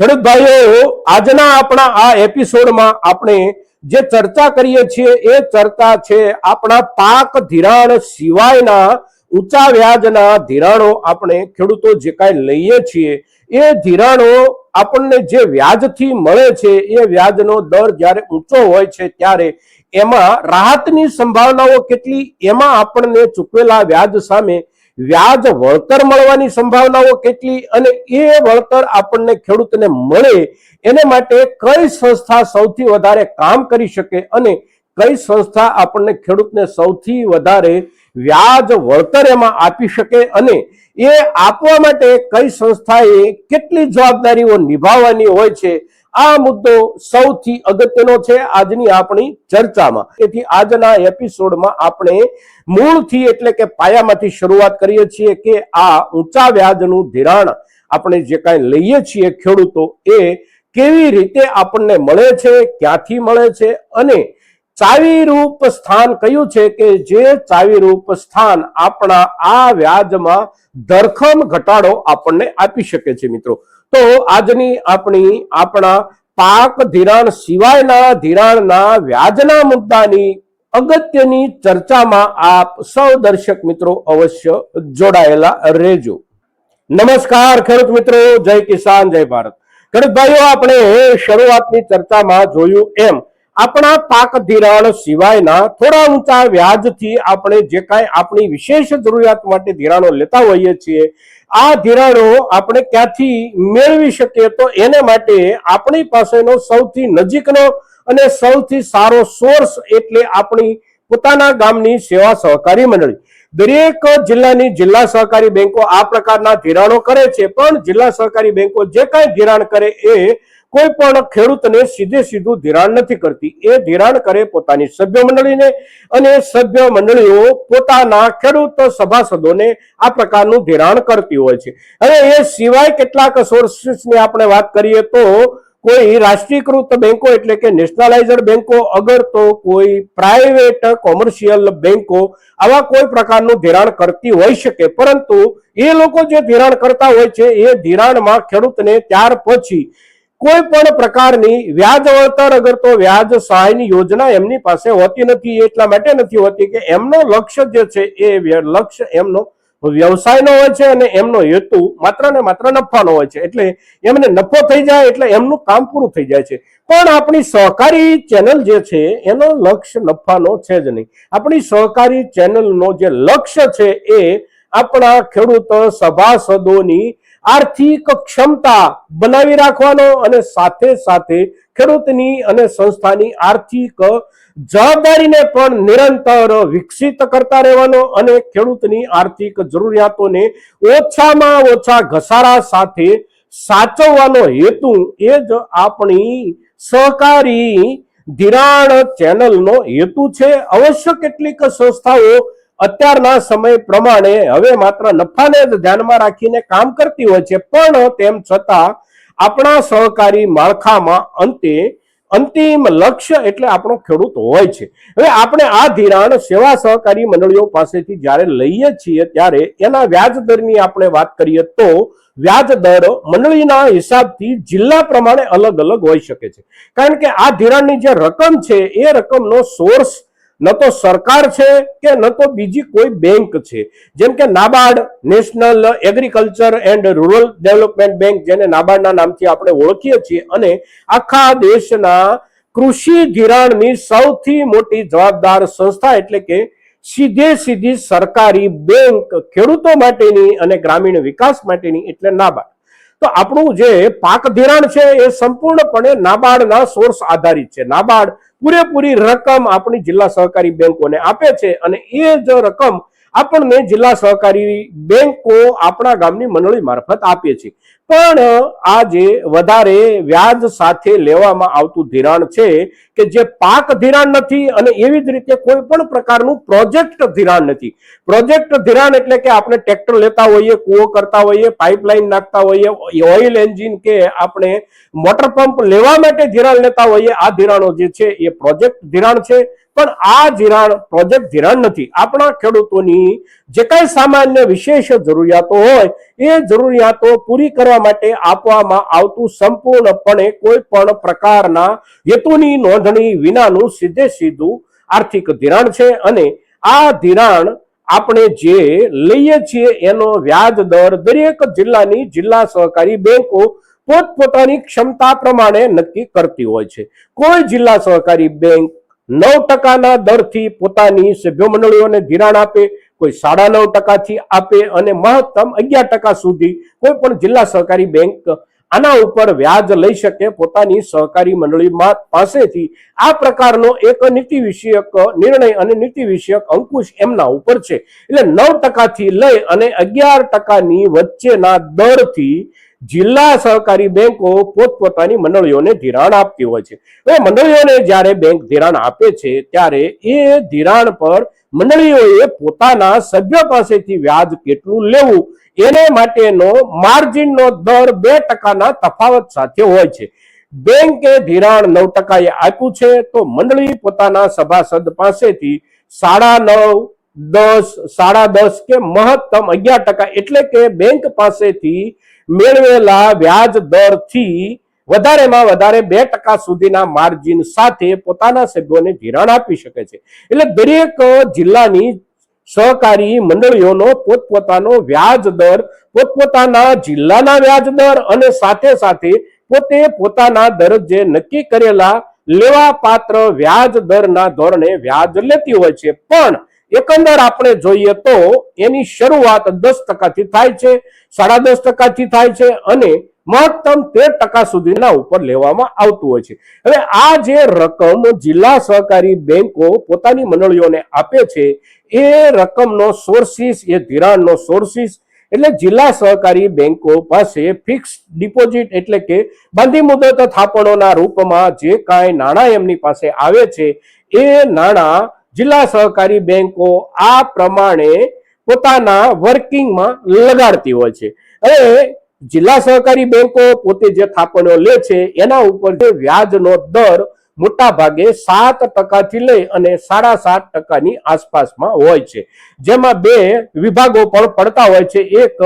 ખેડૂત ભાઈઓ આજના આપણા આ એપિસોડમાં આપણે જે ચર્ચા કરીએ છીએ એ ચર્ચા છે આપણા પાક ધિરાણ સિવાયના ઊંચા વ્યાજના ધિરાણો આપણે ખેડૂતો જે કાંઈ લઈએ છીએ, એ ધિરાણો આપણને જે વ્યાજથી મળે છે, એ વ્યાજનો દર જ્યારે ઊંચો હોય છે ત્યારે એમાં રાહતની સંભાવનાઓ કેટલી, એમાં આપણને ચૂકવેલા વ્યાજ સામે વ્યાજ વળતર મળવાની સંભાવનાઓ કેટલી અને એ વળતર આપણને ખેડૂતને મળે, એને માટે કઈ સંસ્થા સૌથી વધારે કામ કરી શકે અને કઈ સંસ્થા આપણને ખેડૂતને સૌથી વધારે વ્યાજ વળતર એમાં આપી શકે અને એ આપવા માટે કઈ સંસ્થાએ કેટલી જવાબદારીઓ નિભાવવાની હોય છે આ મુદ્દો સૌથી અગત્યનો છે આજની આપણી ચર્ચામાં. તેથી આજના એપિસોડમાં આપણે મૂળથી એટલે કે પાયામાંથી શરૂઆત કરીએ છીએ કે આ ઊંચા વ્યાજનું ધિરાણ આપણે જે કાંઈ લઈએ છીએ ખેડૂતો એ કેવી રીતે આપણને મળે છે, ક્યાંથી મળે છે અને ચાવીરૂપ સ્થાન કયું છે કે જે ચાવીરૂપ સ્થાન આપણા આ વ્યાજમાં ધરખમ ઘટાડો આપણને આપી શકે છે મિત્રો. તો આજની આપણી આપણા પાક ધિરાણ સિવાયના ધિરાણના વ્યાજના મુદ્દાની અગત્યની ચર્ચામાં આપ સૌ દર્શક મિત્રો અવશ્ય જોડાયેલા રહેજો. નમસ્કાર, ખેડૂત મિત્રો, જય કિસાન, જય ભારત. ખેડૂત ભાઈઓ, આપણે શરૂઆતની ચર્ચામાં જોયું એમ આપણા પાક ધિરાણ સિવાયના થોડા ઊંચા વ્યાજથી આપણે જે કાંઈ આપણી વિશેષ જરૂરિયાત માટે ધિરાણો લેતા હોઈએ છીએ, આ ધિરાણો આપણે ક્યાંથી મેળવી શકીએ તો એને માટે આપણી પાસેનો સૌથી નજીકનો અને સૌથી સારો સોર્સ એટલે આપણી પોતાના ગામની સેવા સહકારી મંડળી. દરેક જિલ્લાની જિલ્લા સહકારી બેંકો આ પ્રકારના ધિરાણો કરે છે, પણ જિલ્લા સહકારી બેંકો જે કાંઈ ધિરાણ કરે એ કોઈ પણ ખેડૂતને સીધે સીધું ધિરાણ નથી કરતી. એ ધિરાણ કરે પોતાની સભ્ય મંડળીને અને સભ્ય મંડળીઓ પોતાના ખેડૂત સભાસદોને આ પ્રકારનું ધિરાણ કરતી હોય છે. અને એ સિવાય કેટલાક સોર્સિસની આપણે વાત કરીએ તો કોઈ રાષ્ટ્રીયકૃત બેંકો એટલે કે નેશનલાઇઝડ બેંકો, અગર તો કોઈ પ્રાઇવેટ કોમર્શિયલ બેંકો આવા કોઈ પ્રકારનું ધિરાણ કરતી હોઈ શકે. પરંતુ એ લોકો જે ધિરાણ કરતા હોય છે, એ ધિરાણમાં ખેડૂતને ત્યાર પછી કોઈ પણ પ્રકારની વ્યાજ વળતર અગર તો વ્યાજ સહાયની યોજના એમની પાસે હોતી નથી એટલા માટે નથી હોતી કે એમનો લક્ષ્ય જે છે એ લક્ષ્ય એમનો વ્યવસાયનો હોય છે અને એમનો હેતુ માત્ર ને માત્ર નફાનો હોય છે. એટલે એમને નફો થઈ જાય એટલે એમનું કામ પૂરું થઈ જાય છે. પણ આપણી સહકારી ચેનલ જે છે એનો લક્ષ્ય નફાનો છે જ નહીં. આપણી સહકારી ચેનલનો જે લક્ષ્ય છે એ આપણા ખેડૂત સભાસદોની આર્થિક ક્ષમતા બનાવી રાખવાનો અને સાથે સાથે ખેડૂતની અને સંસ્થાની આર્થિક જવાબદારીને પણ નિરંતર વિકસિત કરતા રહેવાનો અને ખેડૂતની આર્થિક જરૂરિયાતોને ઓછામાં ઓછા ઘસારા સાથે સાચવવાનો હેતુ એ જ આપણી સહકારી ધિરાણ ચેનલનો હેતુ છે. અવશ્ય કેટલીક સંસ્થાઓ અત્યારના સમય પ્રમાણે હવે માત્ર નફાને જ ધ્યાનમાં રાખીને કામ કરતી હોય છે, પણ તેમ છતાં આપણા સહકારી માળખામાં અંતે અંતિમ લક્ષ્ય એટલે આપણો ખેડૂત હોય છે. હવે આપણે આ ધિરાણ સેવા સહકારી મંડળીઓ પાસેથી જ્યારે લઈએ છીએ ત્યારે એના વ્યાજ દરની આપણે વાત કરીએ તો વ્યાજ દર મંડળીના હિસાબથી જિલ્લા પ્રમાણે અલગ અલગ હોઈ શકે છે. કારણ કે આ ધિરાણની જે રકમ છે, એ રકમનો સોર્સ ન તો સરકાર છે કે ન તો બીજી કોઈ બેંક છે. જેમ કે NABARD national agriculture and rural development bank, જેને નાબાર્ડના નામથી આપણે ઓળખીએ છીએ અને આખા દેશના કૃષિ ધિરાણની સૌથી મોટી જવાબદાર સંસ્થા એટલે કે સીધે સીધી સરકારી બેંક ખેડૂતો માટેની અને ગ્રામીણ વિકાસ માટેની એટલે નાબાર્ડ. તો આપણું જે પાક ધિરાણ છે એ સંપૂર્ણપણે નાબાર્ડના સોર્સ આધારિત છે. નાબાર્ડ પૂરેપૂરી રકમ આપણી જિલ્લા સહકારી બેંકોને આપે છે અને એ જ રકમ આપણને જિલ્લા સહકારી બેંકો આપણા ગામની મંડળી મારફત આપીએ છીએ. પણ, આ જે વધારે વ્યાજ સાથે લેવામાં આવતું ધિરાણ છે કે જે પાક ધિરાણ નથી અને એવી જ રીતે કોઈ પણ પ્રકારનું પ્રોજેક્ટ ધિરાણ નથી. પ્રોજેક્ટ ધિરાણ એટલે કે આપણે ટ્રેક્ટર લેતા હોઈએ, કૂવો કરતા હોઈએ, પાઇપલાઇન નાખતા હોઈએ, ઓઇલ એન્જિન કે આપણે મોટર પંપ લેવા માટે ધિરાણ લેતા હોઈએ, આ ધિરાણો જે છે એ પ્રોજેક્ટ ધિરાણ છે. પણ આ ધિરાણ, પ્રોજેક્ટ ધિરાણ નથી. આપણા ખેડૂતોની જે કાંઈ સામાન્ય વિશેષ જરૂરિયાતો હોય, એ જરૂરિયાતો પૂરી કરવા માટે આપવામાં આવતું સંપૂર્ણપણે કોઈ પણ પ્રકારના હેતુની નોંધણી વિનાનું સીધે સીધું આર્થિક ધિરાણ છે અને આ ધિરાણ આપણે જે લઈએ છીએ એનો વ્યાજ દર દરેક જિલ્લાની જિલ્લા સહકારી બેંકો પોતપોતાની ક્ષમતા પ્રમાણે નક્કી કરતી હોય છે. કોઈ જિલ્લા સહકારી બેંક નવ ટકાના દરથી પોતાની સભ્ય મંડળીઓને ધિરાણ આપે, કોઈ સાડા નવ ટકાથી આપે અને મહત્તમ અગિયાર ટકા સુધી કોઈ પણ જિલ્લા સહકારી બેંક આના ઉપર વ્યાજ લઈ શકે પોતાની સહકારી મંડળીમાં પાસેથી. આ પ્રકારનો એક નીતિ વિષયક નિર્ણય અને નીતિ વિષયક અંકુશ એમના ઉપર છે. એટલે નવ ટકાથી લઈ અને અગિયાર ટકાની વચ્ચેના દરથી જિલ્લા સહકારી બેંકો પોતપોતાની મંડળીઓને ધિરાણ આપતી હોય છે. હવે મંડળીઓને જ્યારે બેંક ધિરાણ આપે છે, ત્યારે એ ધિરાણ પર મંડળીઓએ પોતાના સભ્ય પાસેથી વ્યાજ કેટલું લેવું, એને માટેનો માર્જિનનો દર બે ટકાના તફાવત સાથે હોય છે. બેંકે ધિરાણ નવ ટકાએ આપ્યું છે, તો મંડળી પોતાના સભાસદ પાસેથી સાડા નવ દસ, સાડા દસ કે મહત્તમ અગિયાર ટકા એટલે કે બેંક પાસેથી મેળવેલા વ્યાજ દરથી વધારેમાં વધારે બે ટકા સુધીના માર્જિન સાથે પોતાના સભ્યોને ધિરાણ આપી શકે છે. એટલે દરેક જિલ્લાની સહકારી મંડળીઓનો પોતપોતાનો વ્યાજ દર, પોતપોતાના જિલ્લાના વ્યાજ દર અને સાથે સાથે પોતે પોતાના દરજ્જે નક્કી કરેલા લેવા પાત્ર વ્યાજ દરના ધોરણે વ્યાજ લેતી હોય છે. પણ એકંદર આપણે જોઈએ તો એની શરૂઆત દસ ટકાથી થાય છે, સાડા દસ ટકાથી થાય છે અને મહત્તમ તેર ટકા સુધીના ઉપર લેવામાં આવતું હોય છે. હવે આ જે રકમ જિલ્લા સહકારી બેંકો પોતાની મંડળીઓને આપે છે, એ રકમનો સોર્સિસ એ ધિરાણનો સોર્સિસ એટલે જિલ્લા સહકારી બેંકો પાસે ફિક્સ ડિપોઝિટ એટલે કે બાંધી મુદત થાપણોના રૂપમાં જે કાંઈ નાણાં એમની પાસે આવે છે, એ નાણાં જિલ્લા સહકારી બેંકો આ પ્રમાણે પોતાના વર્કિંગમાં લગાડતી હોય છે. હવે જિલ્લા સહકારી બેંકો પોતે જે થાપણો લે છે, એના ઉપર જે વ્યાજનો દર મોટા ભાગે સાત ટકાથી લઈ અને સાડા સાત ટકાની આસપાસમાં હોય છે. જેમાં બે વિભાગો પણ પડતા હોય છે. એક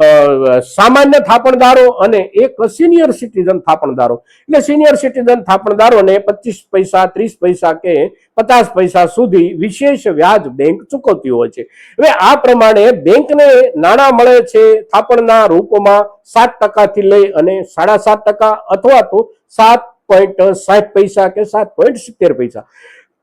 સામાન્ય થાપણદારો અને એક સિનિયર સિટીઝન થાપણદારો. એટલે સિનિયર સિટીઝન થાપણદારોને પચીસ પૈસા, ત્રીસ પૈસા કે પચાસ પૈસા સુધી વિશેષ વ્યાજ બેંક ચૂકવતી હોય છે. હવે આ પ્રમાણે બેંકને નાણાં મળે છે થાપણના રૂપમાં સાત ટકાથી લઈ અને સાડા સાત ટકા અથવા તો સાત પોઈન્ટ સાઠ પૈસા કે સાત પોઈન્ટ સિત્તેર પૈસા.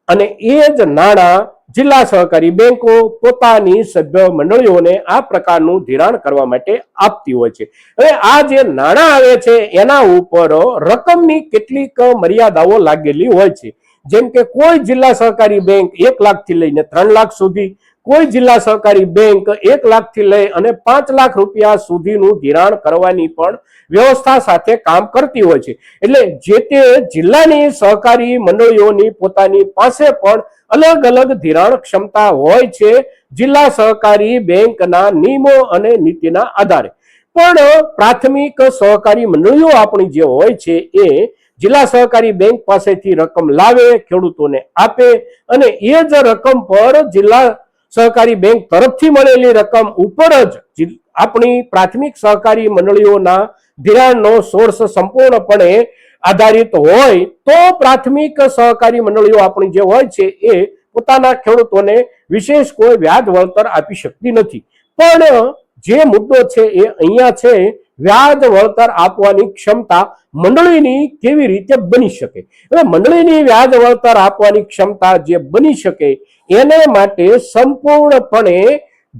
અને એ જ નાણાં જિલ્લા સહકારી બેંકો પોતાની સભ્ય મંડળીઓને આ પ્રકારનું ધિરાણ કરવા માટે આપતી હોય છે. હવે આ જે નાણાં આવે છે, એના ઉપર રકમની કેટલીક મર્યાદાઓ લાગેલી હોય છે. જેમ કે કોઈ જિલ્લા સહકારી બેંક એક લાખથી લઈને ત્રણ લાખ સુધી કોઈ જિલ્લા સહકારી બેંક એક લાખથી લઈ અને પાંચ લાખ રૂપિયા સુધીનું ધિરાણ કરવાની પણ વ્યવસ્થા સાથે કામ કરતી હોય છે. એટલે જે તે જિલ્લાની સહકારી મંડળીઓની પોતાની પાસે પણ અલગ અલગ ધિરાણ ક્ષમતા હોય છે જિલ્લા સહકારી બેંકના નિયમો અને નીતિના આધારે. પણ પ્રાથમિક સહકારી મંડળીઓ આપણી જે હોય છે એ જિલ્લા સહકારી બેંક પાસેથી રકમ લાવે, ખેડૂતોને આપે અને એ જ રકમ પર જિલ્લા સહકારી બેંક તરફથી મળેલી રકમ ઉપર જ આપણી પ્રાથમિક સહકારી મંડળીઓના ધિરાણનો સોર્સ સંપૂર્ણપણે આધારિત હોય તો પ્રાથમિક સહકારી મંડળીઓ આપણી જે હોય છે એ પોતાના ખેડૂતોને વિશેષ કોઈ વ્યાજ વળતર આપી શકતી નથી. પણ જે મુદ્દો છે એ અહીંયા છે વ્યાજ વળતર આપવાની ક્ષમતા મંડળીની કેવી રીતે બની શકે? હવે મંડળીની વ્યાજ વળતર આપવાની ક્ષમતા જે બની શકે, એને માટે સંપૂર્ણપણે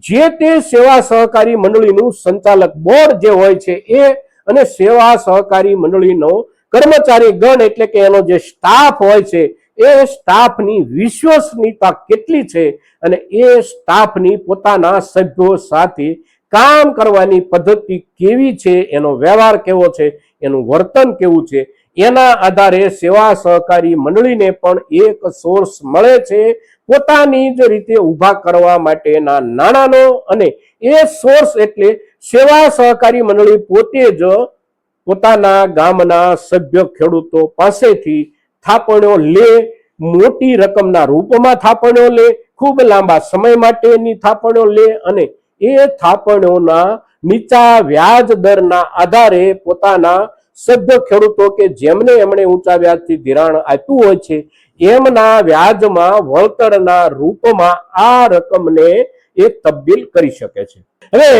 જે તે સેવા સહકારી મંડળીનું સંચાલક બોર્ડ જે હોય છે એ અને સેવા સહકારી મંડળીનો કર્મચારી ગણ એટલે કે એનો જે સ્ટાફ હોય છે, એ સ્ટાફની વિશ્વસનીયતા કેટલી છે અને એ સ્ટાફની પોતાના સભ્યો સાથે કામ કરવાની પદ્ધતિ કેવી છે, એનો વ્યવહાર કેવો છે, એનું વર્તન કેવું છે, એના આધારે સેવા સહકારી મંડળીને પણ એક સોર્સ મળે છે, પોતાની જ રીતે ઊભા કરવા માટેના નાણાંનો અને એ સોર્સ એટલે સેવા સહકારી મંડળી પોતે જ પોતાના ગામના સભ્ય ખેડૂતો પાસેથી થાપણો લે, મોટી રકમના રૂપમાં થાપણો લે, ખૂબ લાંબા સમય માટેની થાપણો લે અને એ થાપણોના નીચા વ્યાજ દરના આધારે પોતાના સભ્ય ખેડૂતો કે જેમને એમણે ઊંચા વ્યાજથી ધિરાણ આપ્યું હોય છે, એમના વ્યાજમાં વળતરના રૂપમાં આ રકમને એ તબદીલ કરી શકે છે. હવે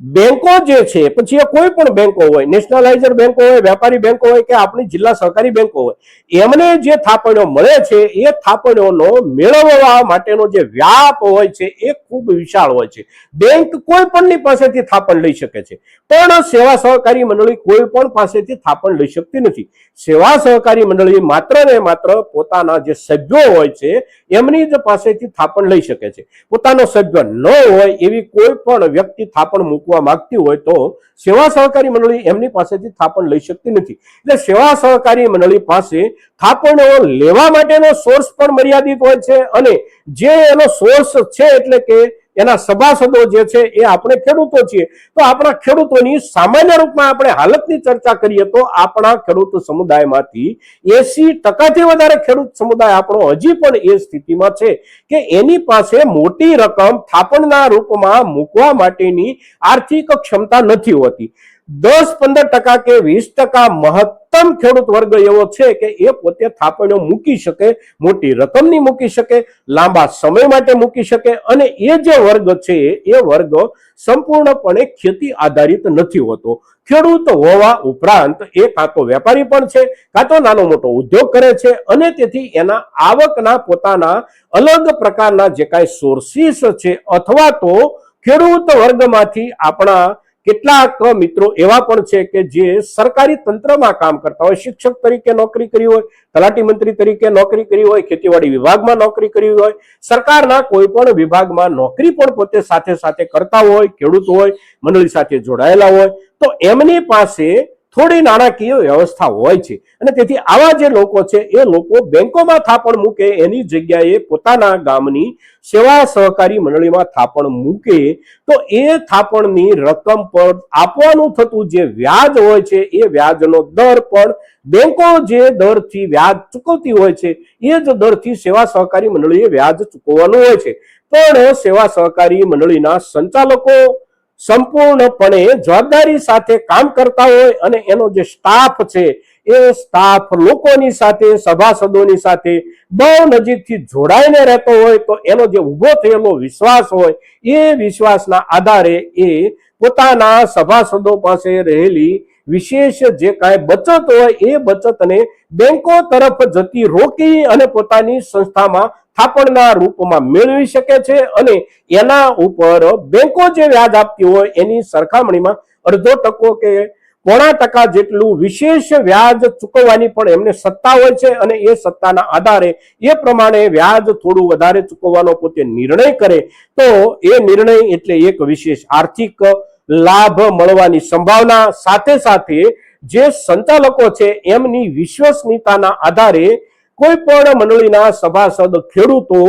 બેંકો જે છે, પછી એ કોઈ પણ બેંકો હોય, નેશનલાઇઝર બેંકો હોય, વેપારી બેંકો હોય કે આપણી જિલ્લા સહકારી બેંકો હોય, એમને જે થાપણો મળે છે, એ થાપણોનો મેળવવા માટેનો જે વ્યાપ હોય છે, એ ખૂબ વિશાળ હોય છે. બેંક કોઈ પણની પાસેથી થાપણ લઈ શકે છે, પણ સેવા સહકારી મંડળી કોઈ પણ પાસેથી થાપણ લઈ શકતી નથી. સેવા સહકારી મંડળી માત્ર ને માત્ર પોતાના જે સભ્યો હોય છે, એમની જ પાસેથી થાપણ લઈ શકે છે. પોતાનો સભ્ય ન હોય એવી કોઈ પણ વ્યક્તિ થાપણ મૂકવા માંગતી હોય તો સેવા સહકારી મંડળી એમની પાસેથી થાપણ લઈ શકતી નથી. એટલે સેવા સહકારી મંડળી પાસે થાપણો લેવા માટેનો સોર્સ પણ મર્યાદિત હોય છે અને જે એનો સોર્સ છે એટલે કે એના સભાસદો જે છે એ આપણે ખેડૂતો છીએ. તો આપણા ખેડૂતોની સામાન્ય રૂપમાં આપણે હાલતની ચર્ચા કરીએ તો આપણા ખેડૂત સમુદાયમાંથી એસી ટકાથી વધારે ખેડૂત સમુદાય આપણો હજી પણ એ સ્થિતિમાં છે કે એની પાસે મોટી રકમ થાપણના રૂપમાં મૂકવા માટેની આર્થિક ક્ષમતા નથી હોતી. દસ પંદર ટકા કે વીસ ટકા મહત્તમ ખેડૂત વર્ગ એવો છે કે એ પોતે થાપણો મૂકી શકે, મોટી રકમની મૂકી શકે, લાંબા સમય માટે મૂકી શકે અને એ જે વર્ગ છે, એ વર્ગ સંપૂર્ણપણે ખેતી આધારિત નથી હોતો. ખેડૂત હોવા ઉપરાંત એ કાં તો વેપારી પણ છે, કાં તો નાનો મોટો ઉદ્યોગ કરે છે અને તેથી એના આવકના પોતાના અલગ પ્રકારના જે કાંઈ સોર્સિસ છે અથવા તો ખેડૂત વર્ગમાંથી આપણા કેટલાક મિત્રો એવા પણ છે કે જે સરકારી તંત્રમાં કામ કરતા હોય, શિક્ષક તરીકે નોકરી કરી હોય, તલાટી મંત્રી તરીકે નોકરી કરી હોય, ખેતીવાડી વિભાગમાં નોકરી કરી હોય, સરકારના કોઈ પણ વિભાગમાં નોકરી પણ પોતે સાથે સાથે કરતા હોય, ખેડૂત હોય, મંડળી સાથે જોડાયેલા હોય, તો એમની પાસે થોડી નાણાકીય વ્યવસ્થા હોય છે. અને તેથી આવા જે લોકો છે, એ લોકો બેંકોમાં થાપણ મૂકે, એની જગ્યાએ પોતાના ગામની સેવા સહકારી મંડળીમાં થાપણ મૂકે, તો એ થાપણની રકમ પર આપવાનું થતું જે વ્યાજ હોય છે, એ વ્યાજનો દર પણ બેંકો જે દરથી વ્યાજ ચૂકવતી હોય છે, એ જ દરથી સેવા સહકારી મંડળીએ વ્યાજ ચૂકવવાનું હોય છે. પણ સેવા સહકારી મંડળીના સંચાલકો સંપૂર્ણપણે જવાબદારી સાથે કામ કરતા હોય અને એનો જે સ્ટાફ છે, એ સ્ટાફ લોકોની સાથે, સભાસદોની સાથે બહુ નજીકથી જોડાઈને રહેતો હોય તો એનો જે ઊભો થયેલો વિશ્વાસ હોય, એ વિશ્વાસના આધારે એ પોતાના સભાસદો પાસે રહેલી વિશેષ જે કાંઈ બચત હોય એ બચતને બેંકો તરફ જતી રોકી અને પોતાની સંસ્થામાં થાપણના રૂપમાં મેળવી શકે છે અને એના ઉપર બેંકો જે વ્યાજ આપતી હોય એની સરખામણીમાં અડધો ટકો કે પોણા ટકા જેટલું વિશેષ વ્યાજ ચૂકવવાની પણ એમને સત્તા હોય છે અને એ સત્તાના આધારે એ પ્રમાણે વ્યાજ થોડું વધારે ચૂકવવાનો પોતે નિર્ણય કરે તો એ નિર્ણય એટલે એક વિશેષ આર્થિક લાભ મળવાની સંભાવના સાથે સાથે જે સંચાલકો છે, એમની વિશ્વસનીયતાના આધારે કોઈ પણ મંડળીના સભાસદ ખેડૂતો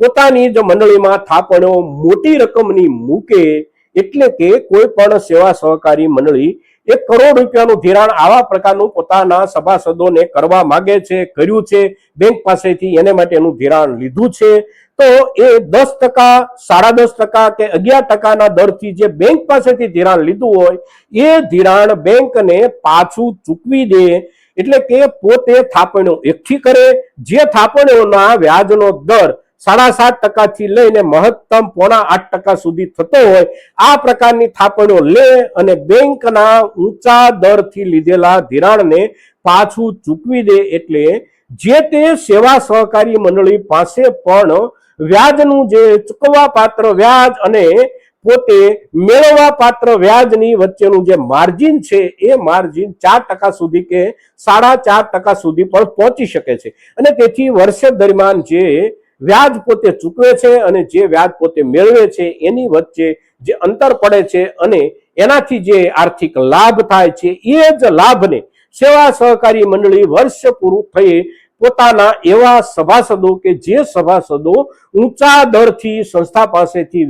પોતાની જ મંડળીમાં થાપણો મોટી રકમની મૂકે એટલે કે કોઈ પણ સેવા સહકારી મંડળી એક કરોડ રૂપિયાનું ધિરાણ આવા પ્રકારનું પોતાના સભાસદોને કરવા માંગે છે, કર્યું છે, બેંક પાસેથી એને માટેનું ધિરાણ લીધું છે. તો એ દસ ટકા, સાડા દસ ટકા કે અગિયાર ટકાના દરથી જે બેંક પાસેથી ધિરાણ લીધું હોય, એ ધિરાણ બેંકને પાછું ચૂકવી દે એટલે કે પોતે થાપણીઓ એકઠી કરે. જે થાપણીઓના વ્યાજનો દર સાડા સાત ટકાથી લઈને મહત્તમ પોણા આઠ ટકા સુધી થતો હોય, આ પ્રકારની થાપણો લે અને બેંકના ઊંચા દરથી લીધેલા ધિરાણને પાછું ચૂકવી દે એટલે જે તે સેવા સહકારી મંડળી પાસે પણ વ્યાજનું જે ચૂકવવા પાત્ર વ્યાજ અને પોતે મેળવવા પાત્ર વ્યાજની વચ્ચેનું જે માર્જિન છે, એ માર્જિન ચાર ટકા સુધી કે સાડા ચાર ટકા સુધી પણ પહોંચી શકે છે. અને તેથી વર્ષે દરમિયાન જે વ્યાજ પોતે ચૂકવે છે અને જે વ્યાજ પોતે મેળવે છે, એની વચ્ચે જે અંતર પડે છે અને એનાથી જે આર્થિક લાભ થાય છે, એ જ લાભને સેવા સહકારી મંડળી વર્ષ પૂરું થઈ પોતાના એવા સભાસદો કે જે સભાસદો ઊંચા દરથી સંસ્થા પાસેથી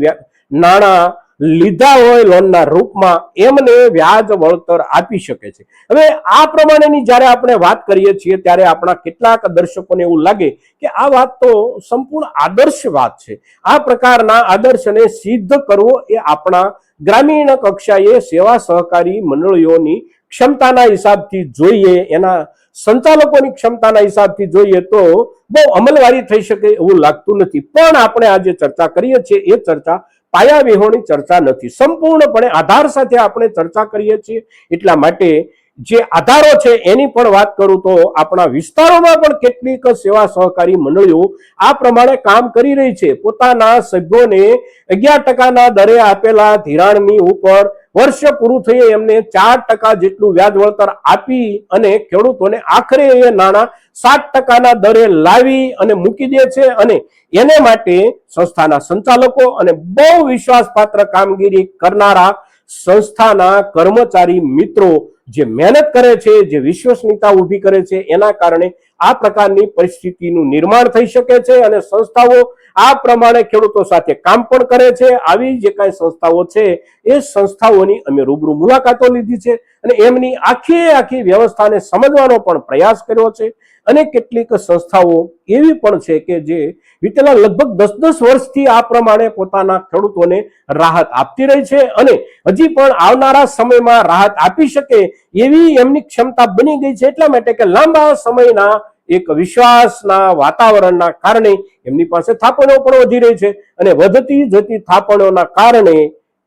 નાણાં લીધા હોય લોનના રૂપમાં એમને વ્યાજ વળતર આપી શકે છે. હવે આ પ્રમાણેની જ્યારે આપણે વાત કરીએ છીએ ત્યારે આપણા કેટલાક દર્શકોને એવું લાગે કે આ વાત તો સંપૂર્ણ આદર્શ વાત છે. આ પ્રકારના આદર્શને સિદ્ધ કરવો એ આપણા ગ્રામીણ કક્ષાએ સેવા સહકારી મંડળીઓની ક્ષમતાના હિસાબથી જોઈએ એના સંચાલકોની ક્ષમતાના હિસાબથી જોઈએ તો બહુ અમલવારી થઈ શકે એવું લાગતું નથી. પણ આપણે આજે ચર્ચા કરીએ છીએ, એ ચર્ચા પાયા વિહોણી ચર્ચા નથી. સંપૂર્ણપણે આધાર સાથે આપણે ચર્ચા કરીએ છીએ. એટલા માટે જે આધારો છે એની પણ વાત કરું તો આપણા વિસ્તારોમાં પણ કેટલીક સેવા સહકારી મંડળીઓ આ પ્રમાણે કામ કરી રહી છે. પોતાના સભ્યોને અગિયાર ટકાના દરે આપેલા ધિરાણની ઉપર વર્ષ પૂરું થઈએ એમને ચાર ટકા જેટલું વ્યાજ વળતર આપી અને ખેડૂતોને આખરે એ નાણાં સાત ટકાના દરે લાવી અને મૂકી દે છે અને એને માટે સંસ્થાના સંચાલકો અને બહુ વિશ્વાસપાત્ર કામગીરી કરનારા સંસ્થાના કર્મચારી મિત્રો જે મહેનત કરે છે, જે વિશ્વસનીયતા ઊભી કરે છે, એના કારણે આ પ્રકારની પરિસ્થિતિનું નિર્માણ થઈ શકે છે અને સંસ્થાઓ આ પ્રમાણે ખેડૂતો સાથે કામ પણ કરે છે. આવી જે કાંઈ સંસ્થાઓ છે, એ સંસ્થાઓની અમે રૂબરૂ મુલાકાતો લીધી છે અને એમની આખી આખી વ્યવસ્થાને સમજવાનો પણ પ્રયાસ કર્યો છે અને કેટલીક સંસ્થાઓ એવી પણ છે કે જે વિતેલા લગભગ દસ દસ વર્ષથી આ પ્રમાણે પોતાના ખેડૂતોને રાહત આપતી રહી છે અને હજી પણ આવનારા સમયમાં રાહત આપી શકે એવી એમની ક્ષમતા બની ગઈ છે એટલા માટે કે લાંબા સમયના એક વિશ્વાસના વાતાવરણના કારણે એમની પાસે થાપણો પણ વધી રહી છે અને વધતી જતી થાપણોના કારણે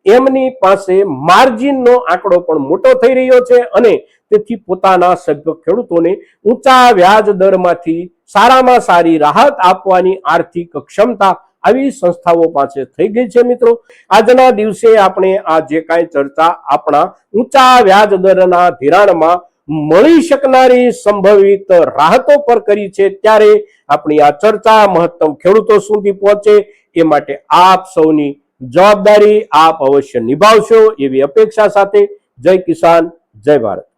એમની પાસે માર્જિનનો આંકડો પણ મોટો થઈ રહ્યો છે અને તેથી પોતાના સભ્ય ખેડૂતોને ઊંચા વ્યાજ દરમાંથી સારામાં સારી રાહત આપવાની આર્થિક ક્ષમતા આવી સંસ્થાઓ પાસે થઈ ગઈ છે મિત્રો. આજના દિવસે આપણે આ જે કાંઈ ચર્ચા આપણા ઊંચા વ્યાજ દરના ધિરાણમાં મળી શકનારી સંભવિત રાહતો પર કરી છે ત્યારે આપણી આ ચર્ચા મહત્તમ ખેડૂતો સુધી પહોંચે એ માટે આપ સૌની જવાબદારી આપ અવશ્ય નિભાવશો એવી અપેક્ષા સાથે જય કિસાન, જય ભારત.